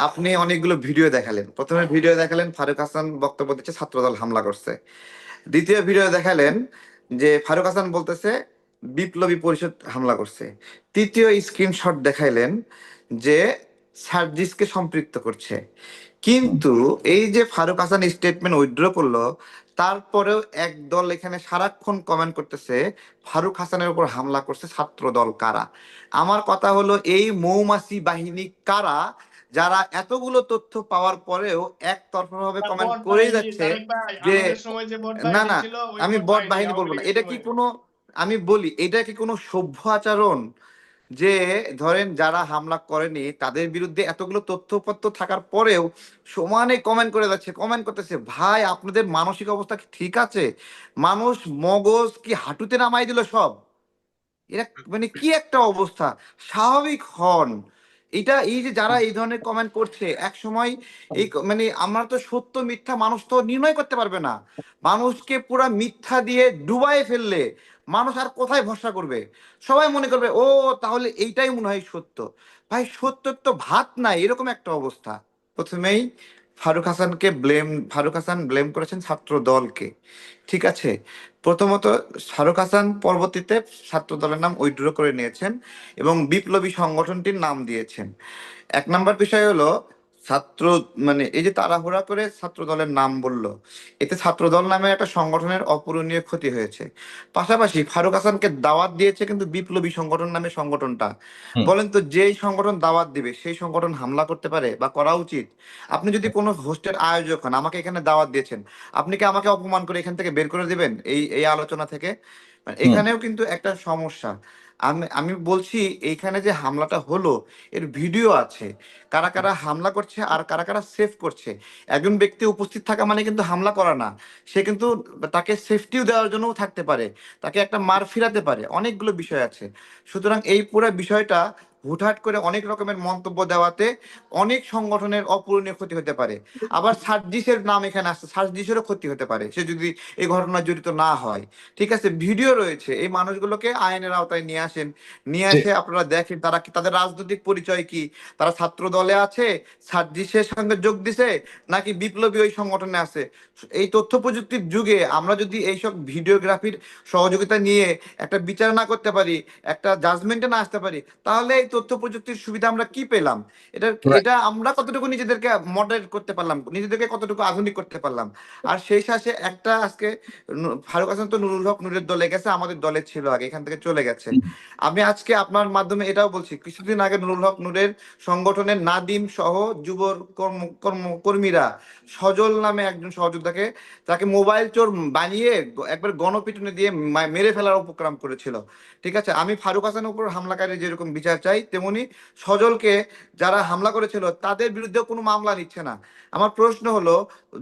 আপনি অনেকগুলো ভিডিও দেখালেন। প্রথমে ভিডিও দেখালেন ফারুক হাসান বক্তব্য দিচ্ছে, ছাত্রদল হামলা করছে। দ্বিতীয় ভিডিও দেখালেন যে ফারুক হাসান বলতেছে, বিপ্লবী পরিষদ হামলা করছে। তৃতীয় স্ক্রিনশট দেখাইলেন যে সার্জিসকে সম্পৃক্ত করছে। কিন্তু এই যে ফারুক হাসান স্টেটমেন্ট উইথড্র করল তারপরেও এক দল এখানে সারাক্ষণ কমেন্ট করতেছে ফারুক হাসানের উপর হামলা করছে ছাত্র দল কারা? আমার কথা হলো এই মৌমাছি বাহিনী কারা? যারা এতগুলো তথ্য পাওয়ার পরেও একতরফা ভাবে কমেন্ট করেই যাচ্ছে যে না না আমি বট বাহিনী বলব না। এটা কি কোনো আমি বলি এটা কি কোনো সভ্য আচরণ? যে ধরেন যারা হামলা করেনি, তাদের বিরুদ্ধে এতগুলো তথ্যপত্র থাকার পরেও সমানে কমেন্ট করে যাচ্ছে কমেন্ট করতেছে, ভাই, আপনাদের মানসিক অবস্থা কি ঠিক আছে? মানুষ মগজ কি হাঁটুতে নামাই দিল সব? এরা মানে কি একটা অবস্থা? স্বাভাবিক হন। এটা এই যে যারা এই ধরনের কমেন্ট করছে, এক সময় এই মানে আমরা তো সত্য, মিথ্যা মানুষ তো নির্ণয় করতে পারবে না। মানুষকে পুরা মিথ্যা দিয়ে ডুবাই ফেললে মানুষ আর কোথায় ভরসা করবে? সবাই মনে করবে, ও, তাহলে এইটাই মনে হয় সত্য। ভাই, সত্যর তো ভাত নাই, এরকম একটা অবস্থা। প্রথমেই ফারুক হাসানকে ব্লেম ফারুক হাসান ব্লেম করেছেন ছাত্র দলকে। ঠিক আছে? প্রথমত ফারুক হাসান পরবর্তীতে ছাত্র দলের নাম উইথড্র করে নিয়েছেন এবং বিপ্লবী সংগঠনটির নাম দিয়েছেন। এক নম্বর বিষয় হলো ছাত্র মানে এই যে তাড়াহুড়া করে ছাত্র দলের নাম বলল এতে ছাত্র দল নামে একটা সংগঠনের অপূরণীয় ক্ষতি হয়েছে। পাশাপাশি ফারুক হাসানকে দাওয়াত দিয়েছে কিন্তু বিপ্লবী সংগঠন নামে সংগঠনটা। বলেন তো যেই সংগঠন দাওয়াত দিবে সেই সংগঠন হামলা করতে পারে বা করা উচিত? আপনি যদি কোনো হোস্টের আয়োজক হন আমাকে এখানে দাওয়াত দিয়েছেন আপনি কি আমাকে অপমান করে এখান থেকে বের করে দিবেন এই এই আলোচনা থেকে? মানে এখানেও কিন্তু একটা সমস্যা। আমি আমি বলছি এইখানে যে হামলাটা হলো, এর ভিডিও আছে। কারা কারা হামলা করছে আর কারা কারা সেফ করছে? একজন ব্যক্তি উপস্থিত থাকা মানে কিন্তু হামলা করা না। সে কিন্তু তাকে সেফটিও দেওয়ার জন্যও থাকতে পারে। তাকে একটা মার ফিরাতে পারে। অনেকগুলো বিষয় আছে। সুতরাং এই পুরো বিষয়টা হুটহাট করে অনেক রকমের মন্তব্য দেওয়াতে অনেক সংগঠনের অপূরণীয় ক্ষতি হতে পারে। আবার সার্জিসের নাম এখানে আসছে সার্জিসেরও ক্ষতি হতে পারে সে যদি এই ঘটনা জড়িত না হয়। ঠিক আছে ভিডিও রয়েছে এই মানুষগুলোকে আইনের আওতায় নিয়ে আসেন। নিয়ে। এসে আপনারা দেখেন তারা কি তাদের রাজনৈতিক পরিচয় কি? তারা ছাত্র দলে আছে সার্জিসের সঙ্গে যোগ দিছে নাকি বিপ্লবী ওই সংগঠনে আছে? এই তথ্য প্রযুক্তির যুগে আমরা যদি এইসব ভিডিওগ্রাফির সহযোগিতা নিয়ে একটা বিচার না করতে পারি একটা জাজমেন্টে না আসতে পারি তাহলে এই তথ্য প্রযুক্তির সুবিধা আমরা কি পেলাম? এটা এটা আমরা কতটুকু নিজেদেরকে মডারেট করতে পারলাম? নিজেদেরকে কতটুকু আধুনিক করতে পারলাম? আর সেই সাথে একটা আজকে ফারুক হাসান তো নুরুল হক নুরের দলে গেছে আমাদের দলে ছিল আগে এখান থেকে চলে গেছে। আমি আজকে আপনার মাধ্যমে এটাও বলছি কিছুদিন আগে নুরুল হক নুরের সংগঠনের নাদিম সহ যুব কর্ম কর্ম কর্মীরা সজল নামে একজন সহযোদ্ধাকে তাকে মোবাইল চোর বানিয়ে একবার গণপিটুনি দিয়ে মেরে ফেলার উপক্রম করেছিল। ঠিক আছে? আমি ফারুক হাসানের উপর হামলাকারী যেরকম বিচার চাই তেমনি সজলকে যারা হামলা করেছিল তাদের বিরুদ্ধে কোনো মামলা নিচ্ছে না। আমার প্রশ্ন হলো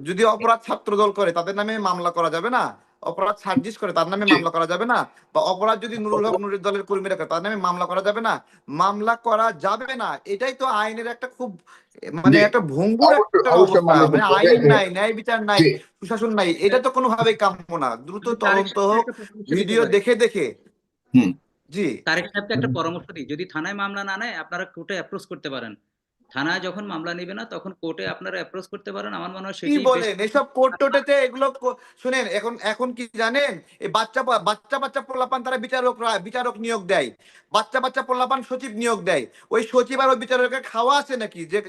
যদি অপরাধ ছাত্র দল করে তাদের নামে মামলা করা যাবে না? অপরাধ সার্জিস করে তার নামে মামলা করা যাবে না? বা অপরাধ যদি নুরুল হক নুরের দলের কর্মীরা করে তার নামে মামলা করা যাবে না? মামলা করা যাবে না। এটাই তো আইনের একটা খুব মানে একটা ভঙ্গুর একটা অবস্থা। মানে আইন নাই ন্যায় বিচার নাই। সুশাসন নাই এটা তো কোনোভাবেই কাম্য না। দ্রুত তদন্ত হোক ভিডিও দেখে দেখে। হুম। জি। তারেক সাহেবকে একটা পরামর্শ দিই। যদি থানায় মামলা না নেয় আপনারা কোর্টে অ্যাপ্রোচ করতে পারেন। থানায় যখন মামলা নেবে না তখন কোর্টে আপনারা অ্যাপ্রোচ করতে পারেন। আমার মনে হয় কি বলেন? এসব কোর্ট টোটেতে এগুলো শুনেন এখন এখন কি জানেন? এই বাচ্চা বাচ্চা বাচ্চা পোলাপান তারা বিচারক বিচারক নিয়োগ দেয়। বাচ্চা বাচ্চা পোলাপান সচিব নিয়োগ দেয়। ওই সচিব আর ওই বিচারকের খাওয়া আছে নাকি? যে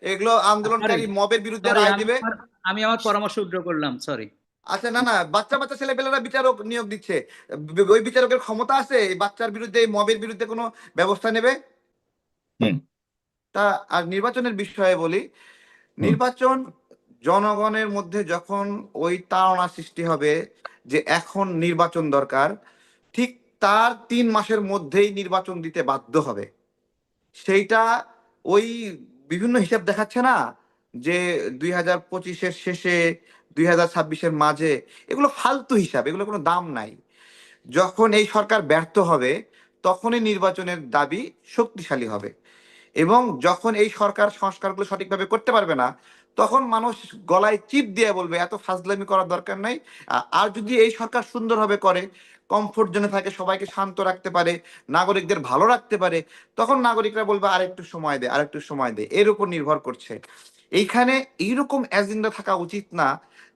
এগুলো আন্দোলনকারী মবের বিরুদ্ধে রায় আমি দিবে? আমার- আমি আমার পরামর্শ উদ্র করলাম সরি। আচ্ছা না না বাচ্চা বাচ্চা ছেলেপেলেরা বিচারক নিয়োগ দিচ্ছে। ওই বিচারকের ক্ষমতা আছে? এই বাচ্চার বিরুদ্ধে এই মবের বিরুদ্ধে কোনো ব্যবস্থা নেবে? হুম। তা আর নির্বাচনের বিষয়ে বলি। নির্বাচন জনগণের মধ্যে যখন ওই তাড়না সৃষ্টি হবে যে এখন নির্বাচন দরকার ঠিক তার তিন মাসের মধ্যেই নির্বাচন দিতে বাধ্য হবে। সেইটা ওই বিভিন্ন হিসাব দেখাচ্ছে না যে দুই হাজার পঁচিশের শেষে দুই হাজার ছাব্বিশের মাঝে, এগুলো ফালতু হিসাব, এগুলো কোনো দাম নাই। যখন এই সরকার ব্যর্থ হবে, তখনই নির্বাচনের দাবি শক্তিশালী হবে। এবং যখন এই সরকার সংস্কারগুলো সঠিকভাবে করতে পারবে না, তখন মানুষ গলায় চিপ দিয়ে বলবে, এত ফাজলামি করার দরকার নাই। আর যদি এই সরকার সুন্দরভাবে করে কমফোর্ট জোনে থাকে, সবাইকে শান্ত রাখতে পারে, নাগরিকদের ভালো রাখতে পারে, তখন নাগরিকরা বলবে, আরেকটু সময় দে, আরেকটু সময় দে। এর উপর নির্ভর করছে। এইখানে এইরকম এজেন্ডা থাকা উচিত না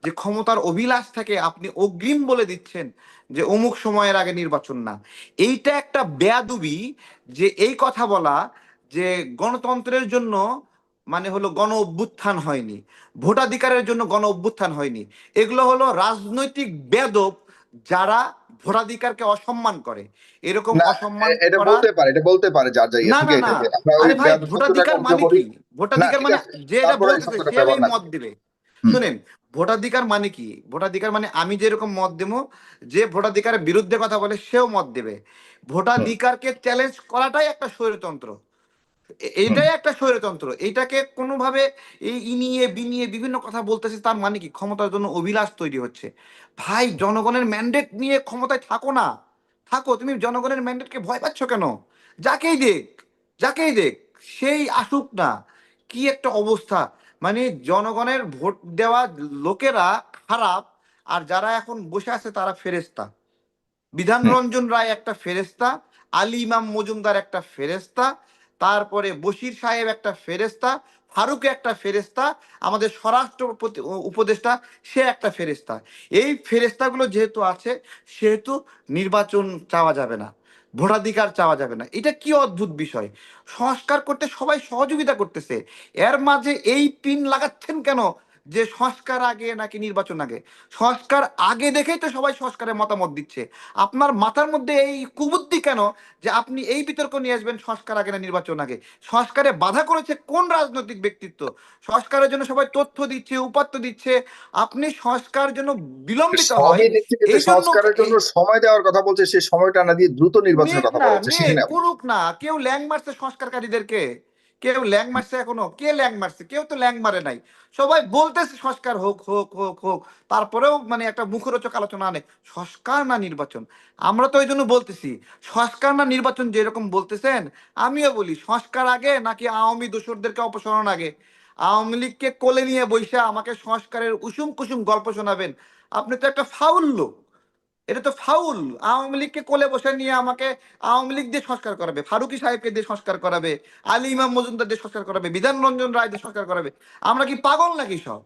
যে ক্ষমতার অভিলাষ থেকে আপনি অগ্রিম বলে দিচ্ছেন যে অমুক সময়ের আগে নির্বাচন না। এইটা একটা বেয়াদুবি যে এই কথা বলা যে গণতন্ত্রের জন্য মানে হলো গণ অভ্যুত্থান হয়নি, ভোটাধিকারের জন্য গণ অভ্যুত্থান হয়নি। এগুলো হলো রাজনৈতিক বেদব যারা ভোটাধিকারকে অসম্মান করে। এরকম অসম্মান এটা বলতে পারে এটা বলতে পারে যার ভাই বেয়াদব ভোটাধিকার মানে কি? ভোটাধিকার মানে যে এটা শব্দটা সে মত দিবে। শুনেন ভোটাধিকার মানে কি? ভোটাধিকার মানে আমি যেরকম মত দেবো যে ভোটাধিকারের বিরুদ্ধে কথা বলে সেও মত দেবে। ভোটাধিকারকে চ্যালেঞ্জ করাটাই একটা স্বৈরতন্ত্র। এ- এইটাই একটা স্বৈরতন্ত্র এটাকে কোনোভাবে এই ইনিয়ে বিনিয়ে বিভিন্ন কথা বলতেছে তার মানে কি? ক্ষমতার জন্য অভিলাষ তৈরি হচ্ছে। ভাই জনগণের ম্যান্ডেট নিয়ে ক্ষমতায় থাকো না। থাকো তুমি জনগণের ম্যান্ডেটকে ভয় পাচ্ছ কেন? যাকেই দেখ যাকেই দেখ সেই আসুক না। কি একটা অবস্থা। মানে জনগণের ভোট দেওয়া লোকেরা খারাপ আর যারা এখন বসে আছে তারা ফেরেস্তা বিধান রঞ্জন রায় একটা ফেরেস্তা আলী ইমাম মজুমদার একটা ফেরেস্তা তারপরে বশির সাহেব একটা ফেরেস্তা ফারুক একটা ফেরেস্তা আমাদের স্বরাষ্ট্র উপদেষ্টা, সে একটা ফেরেস্তা এই ফেরেস্তাগুলো যেহেতু আছে, সেহেতু নির্বাচন চাওয়া যাবে না, ভোটাধিকার চাওয়া যাবে না। এটা কি অদ্ভুত বিষয়? সংস্কার করতে সবাই সহযোগিতা করতেছে। এর মাঝে এই পিন লাগাচ্ছেন কেন? যে সংস্কার আগে নাকি নির্বাচন আগে? সংস্কার আগে দেখেই তো সবাই সংস্কারের মতামত দিচ্ছে। আপনার মাথার মধ্যে এই কুবুদ্ধি কেন যে আপনি এই বিতর্ক নিয়ে আসবেন সংস্কার আগে না নির্বাচন আগে? সংস্কারে বাধা করেছে কোন রাজনৈতিক ব্যক্তিত্ব? সংস্কারের জন্য সবাই তথ্য দিচ্ছে উপাত্ত দিচ্ছে। আপনি সংস্কার জন্য বিলম্বিত হয় এই সংস্কারের জন্য সময় দেওয়ার কথা বলছে সেই সময়টা না দিয়ে দ্রুত নির্বাচনের কথা বলছে করুক না। কেউ ল্যাং মারছে সংস্কারকারীদেরকে। কেউ ল্যাং মারছে এখনও? কে ল্যাং মারছে? কেউ তো ল্যাং মারে নাই। সবাই বলতেছে সংস্কার হোক হোক হোক হোক। তারপরেও মানে একটা মুখরোচক আলোচনা আনে, সংস্কার না নির্বাচন। আমরা তো ওই জন্য বলতেছি, সংস্কার না নির্বাচন যেরকম বলতেছেন, আমিও বলি, সংস্কার আগে নাকি আওয়ামী দোসরদেরকে অপসারণ আগে? আওয়ামী লীগকে কোলে নিয়ে বৈশা আমাকে সংস্কারের উসুম কুসুম গল্প শোনাবেন। আপনি তো একটা ফাউল লোক। এটা তো ফাউল। আওয়ামী লীগকে কোলে বসে নিয়ে আমাকে আওয়ামী লীগ দিয়ে সংস্কার করাবে, ফারুকি সাহেবকে দিয়ে সংস্কার করাবে, আলী ইমাম মজুমদার দিয়ে সংস্কার করাবে, বিধান রঞ্জন রায় দিয়ে সংস্কার করাবে। আমরা কি পাগল নাকি সব?